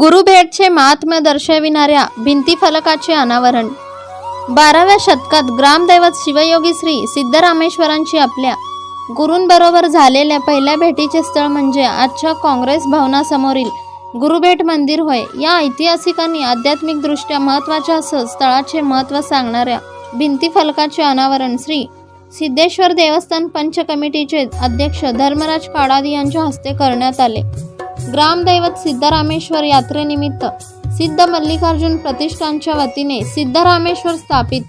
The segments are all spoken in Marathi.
गुरुभेटचे महात्म्य दर्शविणाऱ्या भिंतीफलकाचे अनावरण. बाराव्या शतकात ग्रामदैवत शिवयोगी श्री सिद्धरामेश्वरांची आपल्या गुरूंबरोबर झालेल्या पहिल्या भेटीचे स्थळ म्हणजे आजच्या काँग्रेस भवनासमोरील गुरुभेट मंदिर होय. या ऐतिहासिकांनी आध्यात्मिकदृष्ट्या महत्त्वाच्या असं स्थळाचे महत्त्व सांगणाऱ्या भिंतीफलकाचे अनावरण श्री सिद्धेश्वर देवस्थान पंच कमिटीचे अध्यक्ष धर्मराज काडादी यांच्या हस्ते करण्यात आले. ग्रामदैवत सिद्धरामेश्वर यात्रेनिमित्त सिद्ध मल्लिकार्जुन प्रतिष्ठानच्या वतीने सिद्धरामेश्वर स्थापित.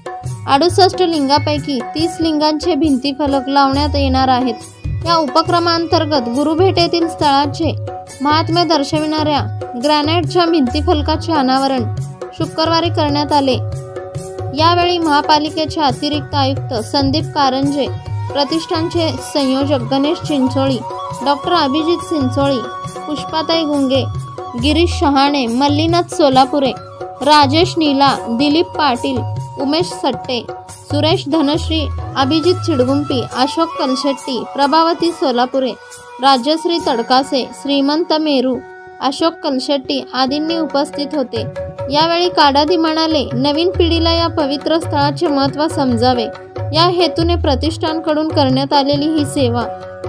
अडुसष्ट लिंगापैकी तीस लिंगांचे भिंतीफलक लावण्यात येणार आहेत. या उपक्रमांतर्गत गुरुभेटेतील स्थळाचे महात्म्य दर्शविणाऱ्या ग्रॅनाइटच्या भिंतीफलकाचे अनावरण शुक्रवारी करण्यात आले. यावेळी महापालिकेचे अतिरिक्त आयुक्त संदीप कारंजे प्रतिष्ठानचे संयोजक गणेश चिंचोळी डॉक्टर अभिजित चिंचोळी पुष्पाताई गुंगे गिरीश शहाणे मल्लीनाथ सोलापुरे राजेश नीला दिलीप पाटील उमेश सट्टे सुरेश धनश्री अभिजित चिडगुंपी अशोक कलशेट्टी प्रभावती सोलापुरे राजश्री तडकासे श्रीमंत मेरू अशोक कलशेट्टी आदींनी उपस्थित होते. यावेळी काडादी म्हणाले नवीन पिढीला या पवित्र स्थळाचे महत्त्व समजावे. या हेतूने प्रतिष्ठानकडून करण्यात आलेली ही सेवा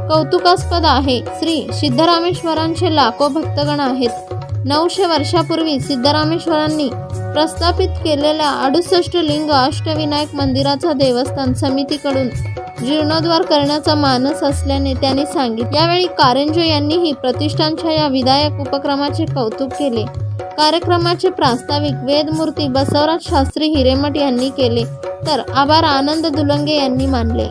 कौतुकास्पद आहे. श्री सिद्धरामेश्वरांचे लाखो भक्तगण आहेत. नऊशे वर्षापूर्वी सिद्धरामेश्वरांनी प्रस्थापित केलेल्या अडुसष्ट लिंग अष्टविनायक मंदिराचा देवस्थान समितीकडून जीर्णोद्धार करण्याचा मानस असल्याने त्यांनी सांगितले. यावेळी कारंजो यांनीही प्रतिष्ठानच्या या विधायक उपक्रमाचे कौतुक केले. कार्यक्रमाचे प्रास्ताविक वेदमूर्ती बसवराज शास्त्री हिरेमठ यांनी केले. तर आभार आनंद दुलंगे यांनी मानले.